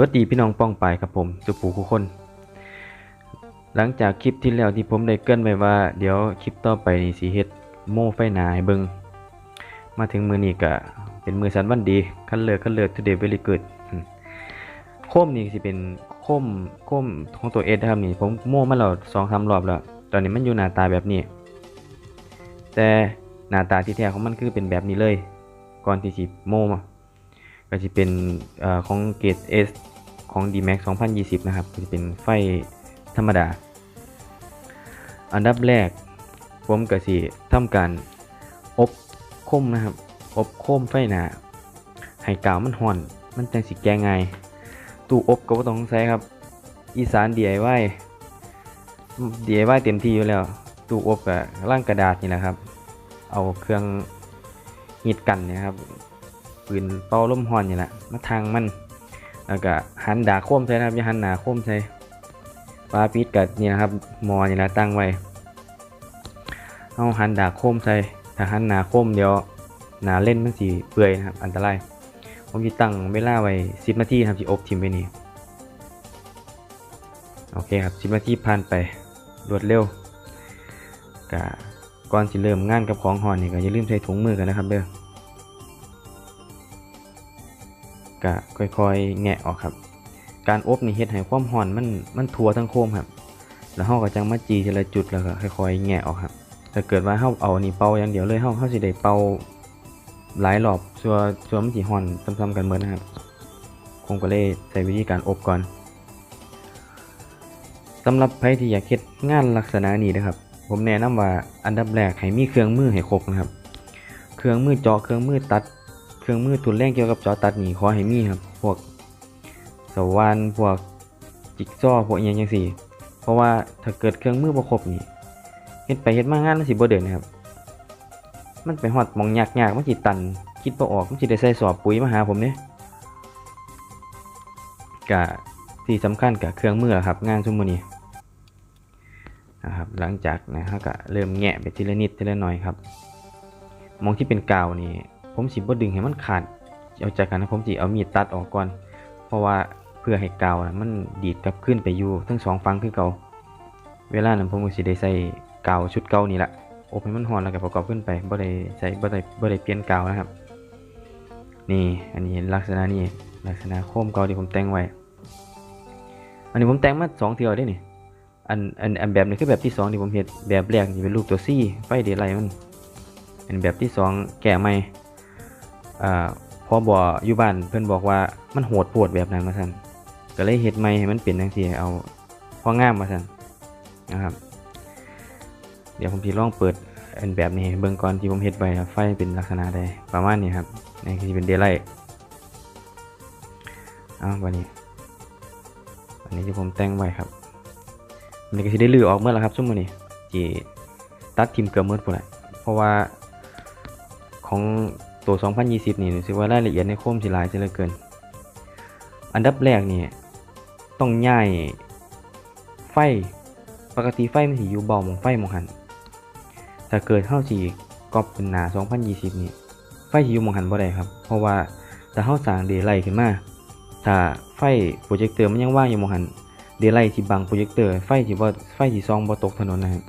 วัสดีพี่น้องป้องไปครับผมสุปูคุคน หลังจากคลิปที่แล้วที่ผมได้เกินไว้ว่า เดี๋ยวคลิปต่อไปนี่สิเฮ็ดโม่ไฟหนาให้เบิงมาถึงมือนี้ก็เป็นมือสันวันดีคันเลิกคันเลิก today very good อืมโคมนี่สิเป็นโคมโคมของตัวเอสนะครับนี่ผมโม่มาแล้วสองสามรอบแล้ว ตอนนี้มันอยู่หน้าตาแบบนี้ แต่หน้าตาที่แท้ของมันคือเป็นแบบนี้เลย ก่อนที่สิโม่มาก็จะเป็นอของเกรด S ของ D-Max 2020 นะครับจะเป็นไฟธรรมดา อันดับแรกผมก็สิทำการอบคมนะครับ อบคมไฟหนาให้กาวมันห่อน มันจังสิแก้ง่ายตู้อบก็บ่ต้องใช้ครับ อีสาน DIY DIY เต็มที่อยู่แล้ว ตู้อบกับร่างกระดาษนี่แหละครับ เอาเครื่องหีดกันนี่ยครับปืนเป่าลมห่อนนี่แหละมาทางมัน แล้วก็หันดาโค้มใส่นะครับอย่าหันหนาโค้มใส่ปลาปิดกับนี่นะครับมอนี่แหละตั้งไว้เอาหันดาโค้มใส่ถ้าหันหนาโค้มเดี๋ยวหนาเล่นมันสีเปื่อยนะครับอันตรายผมจะตั้งเวลาไว้10นาทีครับจะอบทิมไว้นี่โอเคครับ10นาทีผ่านไปรวดเร็วก็ก่อนสิเริ่มงานกับของห่อนนี่ก็อย่าลืมใส่ถุงมือกันนะครับเด้อ ก็ค่อยๆ แงะออกครับ การอบนี่เฮ็ดให้ความร้อนมันมันทั่วทั้งโคมครับ แล้วเฮาก็จังมาจีทีละจุดแล้วก็ค่อยๆ แงะออกครับ ถ้าเกิดว่าเฮาเอานี่เป่าอย่างเดียวเลยเฮาเฮาสิได้เป่าหลายรอบส่วนส่วมันสิร้อนซ้ำๆกันเหมือนนะครับผมก็เลยใช้วิธีการอบก่อนสำหรับใครที่อยากเฮ็ดงานลักษณะนี้นะครับ ผมแนะนำว่าอันดับแรกให้มีเครื่องมือให้ครบนะครับ เครื่องมือเจาะเครื่องมือตัด เครื่องมือทุนแรงเกี่ยวกับจอตัดนี่ขอให้มีครับ พวกสว่านพวกจิ๊กซอพวกอย่างจังซี่ เพราะว่าถ้าเกิดเครื่องมือบ่ครบนี่เฮ็ดไปเฮ็ดมางานมันสิบ่เดินนะครับ มันไปฮอดมองยากๆมันสิตัน คิดบ่ออกมันสิได้ใส่สอบปุ๋ยมาหาผมเด้กะที่สำคัญกับเครื่องมือครับ งานซุมื้อนี้นะครับหลังจากนะฮะก็เริ่มแงะไปทีละนิดทีละหน่อยครับ มองที่เป็นกาวนี่ ผมสิบ่ดึงให้มันขาดเอาจากกันนะผมสิเอามีดตัดออกก่อน เพราะว่าเพื่อให้กาวนะมันดีดกลับขึ้นไปอยู่ทั้งสองฝั่งคือเก่าเวลานั้นผมก็สิได้ใส่กาวชุดเก่านี่แหละอบให้มันร้อนแล้วก็ประกอบขึ้นไปบ่ได้ใส่บ่ได้บ่ได้เปลี่ยนกาวนะครับ นี่อันนี้ลักษณะนี้ลักษณะโคมเก่าที่ผมแต่งไว้ อันนี้ผมแต่งมาสองเที่ยวได้นี่อันอันอันแบบนี้คือแบบที่สองที่ผมเฮ็ดแบบแรกนี่เป็นรูปตัวซี่ไฟเดย์ไลมันเป็นแบบที่สองแก่ใหม่ อ่าพอบออยู่บ้านเพื่อนบอกว่ามันโหดปวดแบบนั้นมาสั่นก็เลยเฮ็ดใหม่ให้มันเป็นจังซี่เอาพองามมาสั่นนะครับ เดี๋ยวผมสิลองเปิดอันแบบนี้เบิ่งก่อนที่ผมเฮ็ดไว้ครับไฟเป็นลักษณะใดประมาณนี้ครับนี่คือเป็นเดย์ไลท์เอาวันนี้วันนี้ที่ผมแต่งไว้ครับมันก็สิได้ลือออกเมื่อแล้วครับซุ่มมื้อนี้จีตัดทิมเกือบหมดพุ่นแหละเพราะว่าของ ตัว 2020 นี่รู้สึกว่ารายละเอียดในโคมสิหลายเสียเหลือเกิน อันดับแรกนี่ต้องย้ายไฟปกติไฟมันสิอยู่เบาหมองไฟหมองหันถ้าเกิดเฮาสิก๊อปเป็นหนา 2020 นี่ไฟสิอยู่หมองหันบ่ได้ครับ เพราะว่าถ้าเฮาสร้างเดไลท์ขึ้นมาถ้าไฟโปรเจคเตอร์มันยังว่างอยู่มองหันเดย์ไลท์สิบังโปรเจคเตอร์ไฟสิบ่าไฟสิส่องบ่ตกถนนนะครับ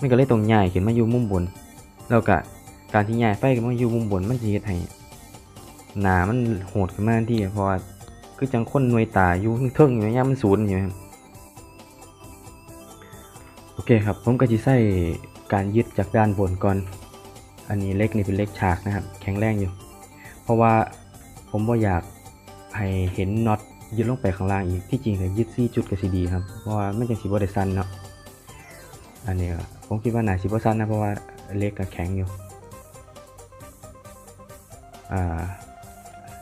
มันก็เลยต้องย้ายขึ้นมาอยู่มุมบน แล้วก็ การที่ย้ายไฟขึ้นมาอยู่มุมบนมันสิเฮ็ดให้หนามันโหดขึ้นมาทันทีเพราะว่าคือจังคนหน่วยตาอยู่เทิงอยู่ยามมันศูนย์อยู่ครับโอเคครับผมก็สิใช้การยึดจากด้านบนก่อน อันนี้เล็กนี่เป็นเล็กฉากนะครับ แข็งแรงอยู่ เพราะว่าผมบ่อยากให้เห็นน็อตยึดลงไปข้างล่างอีกที่จริงก็ยึด4จุดก็สิดีครับเพราะว่ามันจังสิบ่ได้สั่นเนาะอันนี้ผมคิดว่าน่าสิบ่สั้นนะเพราะว่าเล็กกับแข็งอยู่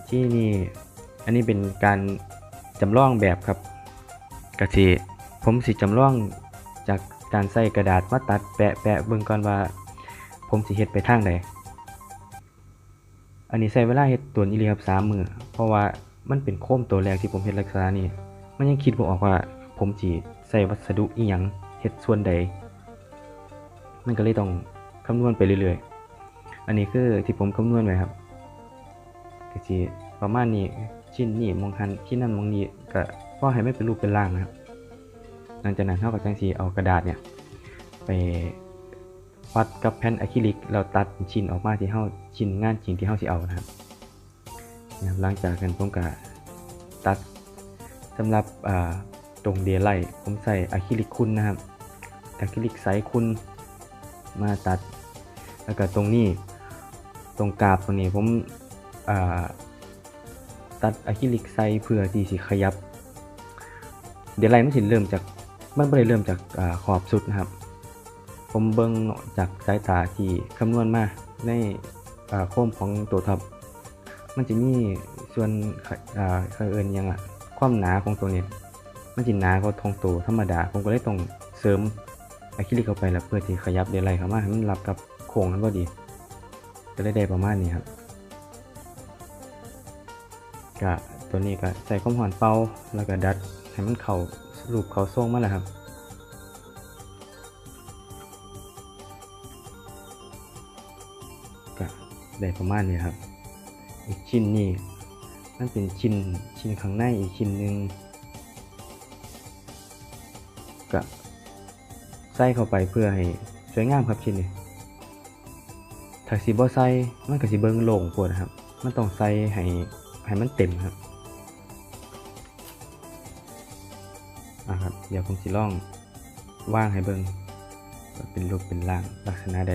ที่นี่อันนี้เป็นการจำลองแบบครับกะสิผมสิจำลองจากการใส่กระดาษมาตัดแปะแปะเบิ่งก่อนว่า ผมสิเฮ็ดไปทางใดอันนี้ใช้เวลาเฮ็ดตัวนี้เลยครับ3มื้อเพราะว่ามันเป็นโคมตัวแรกที่ผมเฮ็ดลักษณะนี้มันยังคิดบ่ออกว่า ผมสิใส่วัสดุอีหยังเฮ็ดส่วนใด มันก็เลยต้องคำนวณไปเรื่อยๆ อันนี้คือที่ผมคำนวณไว้ครับ ก็สิประมาณนี้ชิ้นนี่มองหันชิ้นนั้นมองนี้ก็พ่อให้ไม่เป็นรูปเป็นร่างนะครับ หลังจากนั้นเท่ากับจังสีเอากระดาษเนี่ยไปวัดกับแผ่นอะคริลิกเราตัดชิ้นออกมาที่เฮาชิ้นงานจริงที่เฮาสิเอานะครับนะครับหลังจากนั้นผมก็ตัดสำหรับตรงเดียไลท์ผมใส่อะคริลิกคุณนะครับอะคริลิกไซส์คุณมาตัดแล้วก็ตรงนี้ตรงกราบตรงนี้ผม ตัดอะคริลิกไซส์เพื่อที่สิขยับ เดี๋ยวไลท์มันสิเริ่มจากมันไม่ได้เริ่มจากอขอบสุดนะครับ ผมเบิ่งจากสายตาที่คำนวณมาในโค้มของตัวท็อปมันจะมีส่วนเขาเอินยังอะความหนาของตัวนี้มันจะหนากว่าทองตัวธรรมดา ผมก็เลยต้องเสริมอะคริลิกเข้าไปแล้วเพื่อที่ขยับเดลไลท์เข้ามาให้มันรับกับโครงนั้นพอดีก็เลยได้ประมาณนี้ครับ ก็ตัวนี้ก็ใส่ความหอนเป่าแล้วก็ดัดให้มันเข้ารูปเข้าทรงมาแล้วครับก็ได้ประมาณนี้ครับ อีกชิ้นนี้มันเป็นชิ้นชิ้นข้างในอีกชิ้นหนึ่งก็ใส่เข้าไปเพื่อให้สวยงามครับชิ้นนี้ถ้าสิบ่ใส่มันก็สิเบิ่งโล่งโพดนะครับ มันต้องใส่ให้ ให้มันเต็มครับอะครับ เดี๋ยวผมสิลองว่างให้เบิ่งว่าเป็นรูปเป็นร่างลักษณะใด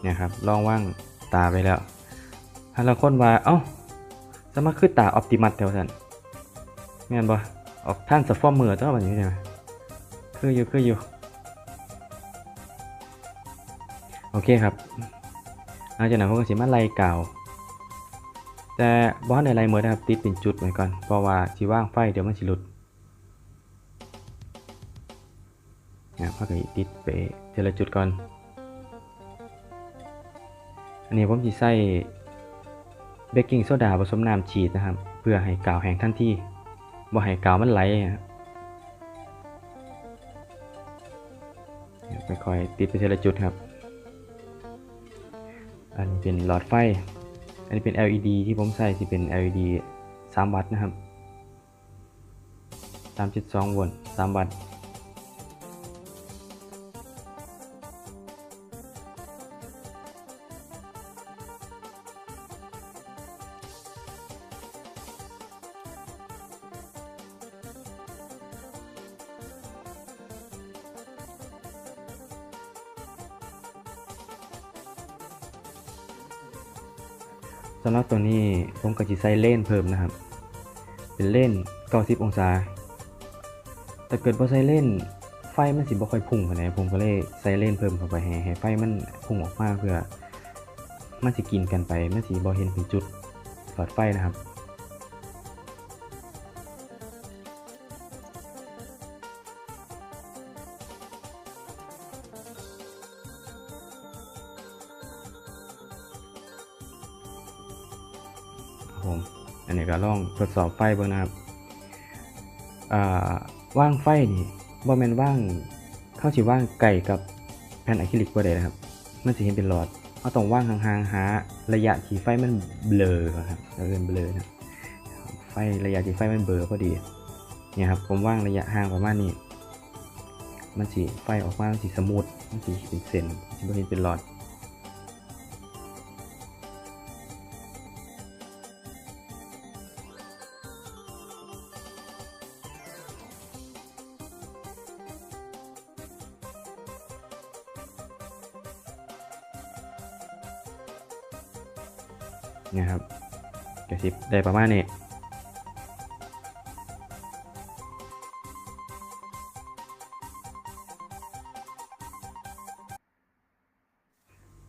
เนี่ยครับลองว่างตาไปแล้วฮาลางคนว่า เอ้าสมาคือตาออปติมัสแถวสันแม่นบ่ออกท่านสฟอร์เมอร์ตัวแบบนี้ใช่ไหมคืออยู่คืออยู่ โอเคครับหลังจากนั้นผมก็สิมาไล่กาว แต่บอสในไล่เมื่อนะครับติดเป็นจุดไว้ก่อน เพราะว่าสิว่างไฟเดี๋ยวมันสิหลุดนี่ยพักก็ติดไปทีละจุดก่อน อันนี้ผมจะใส่เบกกิ้งโซดาผสมน้ำฉีดนะครับ เพื่อให้กาวแห้งทันทีบ่ให้กาวมันไหลนะครับไปคอยๆติดไปทีละจุดครับ อันนี้เป็นหลอดไฟ นนี้เป็น LED ที่ผมใส่ที่เป็น LED 3 วัตต์นะครับ 3.2 โวลต์3วัตต์ สำหรับตัวนี้ผมก็จะใส่เล่นเพิ่มนะครับ เป็นเล่น 90 องศา แต่เกิดพอใส่เล่นไฟมันสิบ่ค่อยพุ่งปานผมก็เลยใส่เล่นเพิ่มเข้าไปให้ไฟมันพุ่งออกมาเพื่อมันสิกินกันไปมันสิบ่เห็นเป็นจุดหลอดไฟนะครับ อันนี้ก็ลองทดสอบไฟเบิ่งนะครับว่างไฟนี่บ่แม่นว่างเข้าสิว่างไก่กับแผ่นอะคริลิกบ่ได้นะครับ มันสิเห็นเป็นหลอดเราต้องว่างห่างๆหาระยะที่ไฟมันเบลอครับเราเรียนเบลอนะไฟระยะที่ไฟมันเบลอพอดีเนี่ยครับผมว่างระยะห่างประมาณนี้มันสิไฟออกมามันสิสมูทมันสิเป็นเส้นสิเห็นเป็นหลอด นี่ยครับกระซิบได้ประมาณนี้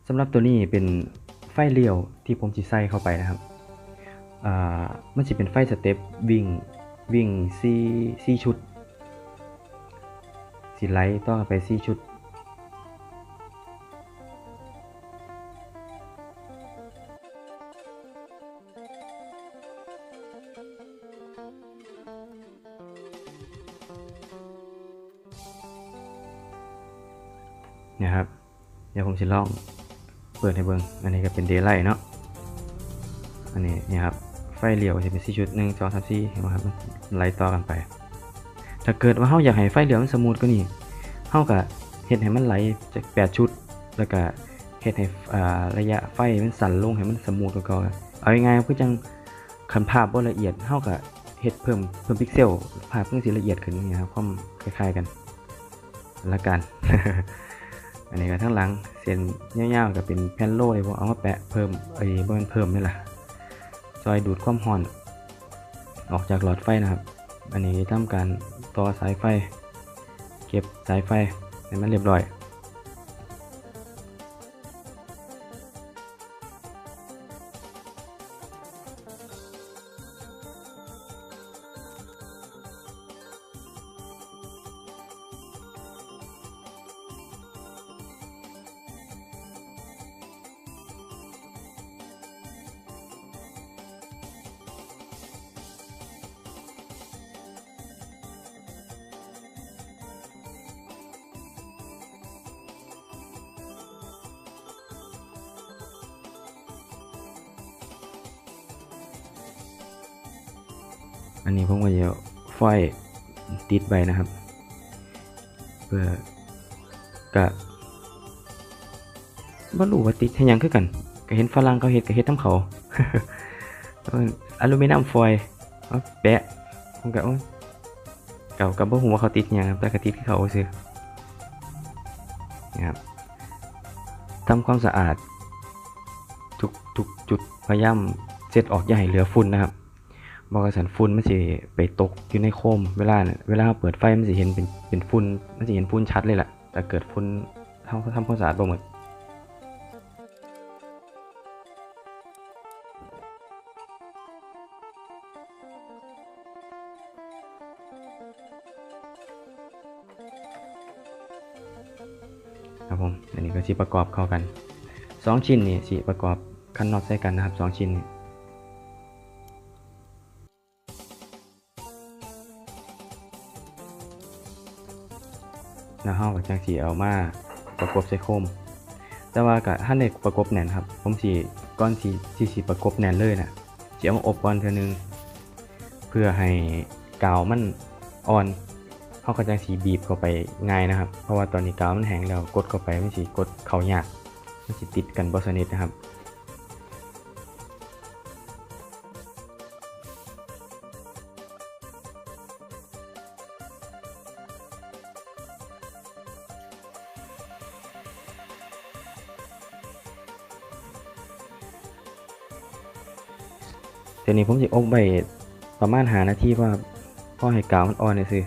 สำหรับตัวนี้เป็นไฟเลี้ยวที่ผมจะใส่เข้าไปนะครับมันจะเป็นไฟสเต็ปวิ่งวิ่งสี่สี่ชุดสีไลท์ต้องไปสี่ชุด ผมจะลองเปิดให้เบิงอันนี้ก็เป็นเดย์ไลท์เนาะอันนี้นี่ครับไฟเหลียวจะเป็นสี่ชุดหนึ่งสองสามสี่เห็นไหมครับมันไล่ต่อกันไป ถ้าเกิดว่าเราอยากให้ไฟเหลียวมันสมูทก็นี่เราก็เฮ็ดให้มันไหลจากแปดชุด แล้วก็เฮ็ดให้อ่าระยะไฟมันสั่นลงให้มันสมูทกว่าเก่าเอาง่ายๆคือจังคันภาพบ่ละเอียดเฮาก็เฮ็ดเพิ่มเพิ่มพิกเซลภาพมันสิละเอียดขึ้นอย่ครับความคล้ายๆกันละกัน อันนี้ก็ทั้งหลังเส้นยาวๆก็เป็นแผ่นโล่เลยบ่เอามาแปะเพิ่มไอ้บนเพิ่มนี่แหละซอยดูดความร้อน ออกจากหลอดไฟนะครับ อันนี้ทำการต่อสายไฟ เก็บสายไฟให้มันเรียบร้อย อันนี้ผมก็จะไฟติดไว้นะครับ เพื่อกะบ่รู้ว่าติดให้ยังคือกันก็เห็นฝรั่งเขาเฮ็ดก็เฮ็ดทำเขาอลูมิเนียมฟอยล์แปะผมก็โอ้ยเก่ากับบ่ฮู้ว่าเขาติดหยังครับแต่ก็ติดคือเขาซื่อนะครับทำความสะอาดทุกทุกจุดพยายามเช็ดออกอย่าให้เหลือฝุ่นนะครับ บอกกระสันฝุ่นมันสิไปตกอยู่ในโคมเวลาเนี่ยเวลาเปิดไฟมันสิเห็นเป็นเป็นฝุ่นมันสิเห็นฝุ่นชัดเลยแหละแต่เกิดฝุ่นทำทำความสะอาดบ่หมดครับผมอันนี้ก็สิประกอบเข้ากันสองชิ้นนี่สิประกอบคันน็อตใส่กันนะครับสองชิ้นนี่ แล้วเฮาก็จังสิเอามาประกบใส่โคม แต่ว่าก็ถ้าในประกบแน่นครับ ผมสิก่อนสิสิสิประกบแน่นเลยน่ะสิเอามาอบก่อนเทื่อนึง เพื่อให้กาวมันอ่อนเฮาก็จังสิบีบเข้าไปง่ายนะครับ เพราะว่าตอนนี้กาวมันแห้งแล้วกดเข้าไปมันสิกดเข้ายากมันสิติดกันบ่สนิทนะครับ เดี๋ยวนี้ผมสิอบไว้ประมาณหานาทีว่าพ่อให้กาวมันอ่อนเลยสิ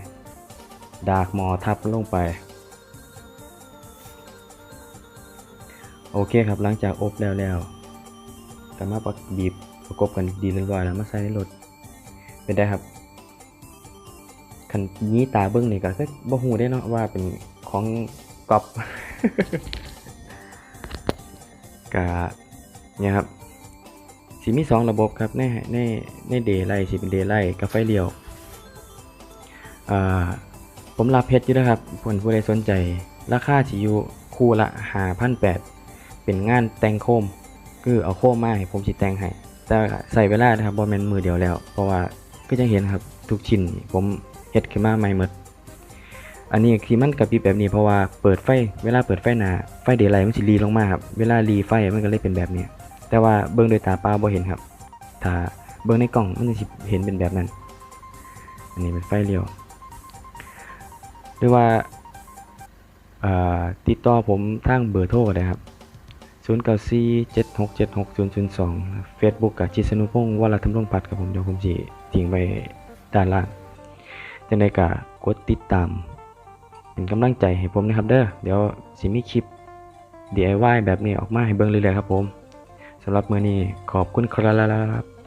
ดากหมอทับลงไป โอเคครับหลังจากอบแล้วแล้วก็มาประบีบประกบกันดีเรียบร้อยแล้วมาใส่ในรถเป็นได้ครับคันนี้ตาเบิ้องนี่ก็คือบ่ฮู้ได้เนาะว่าเป็นของก๊อปกะเนี่ยครับ สิมีสองระบบครับในในในเดย์ไลท์สิเป็นเดย์ไลท์กับไฟเลี้ยวผมรับเพชรอยู่นะครับผลผู้ใดสนใจ ราคาสิอยู่คู่ละหาพันแปดเป็นงานแต่งโคม คือเอาโคมมาให้ผมสิแต่งให้แต่ใส่เวลานะครับบ่แมนมือเดียวแล้ว เพราะว่าก็จะเห็นครับทุกชิ้นผมเฮ็ดขึ้นมาใหม่หมดอันนี้ที่มันกระพริแบบนี้เพราะว่าเปิดไฟ เวลาเปิดไฟหนาไฟเดย์ไลมันสิรีลงมาครับ เวลารีไฟมันก็เลยเป็นแบบนี้ แต่ว่าเบิ่งโดยตาเปล่าบ่เห็นครับ ถ้าเบิ่งในกล่องมันจะเห็นเป็นแบบนั้น อันนี้เป็นไฟเลี้ยว หรือว่าติดต่อผมทางเบอร์โทรก็ได้ครับ0947676002 Facebook กับชิสนุพงศ์วรธรรมรงพัฒน์ครับผมเดี๋ยวผมสิทิ้งไว้ด้านล่างจังไดก็กดติดตาม เป็นกำลังใจให้ผมนะครับเด้อเดี๋ยวสิมีคลิป DIY แบบนี้ออกมาให้เบิ่งเรื่อยๆครับผม สำหรับมือนี้ขอบคุณครับ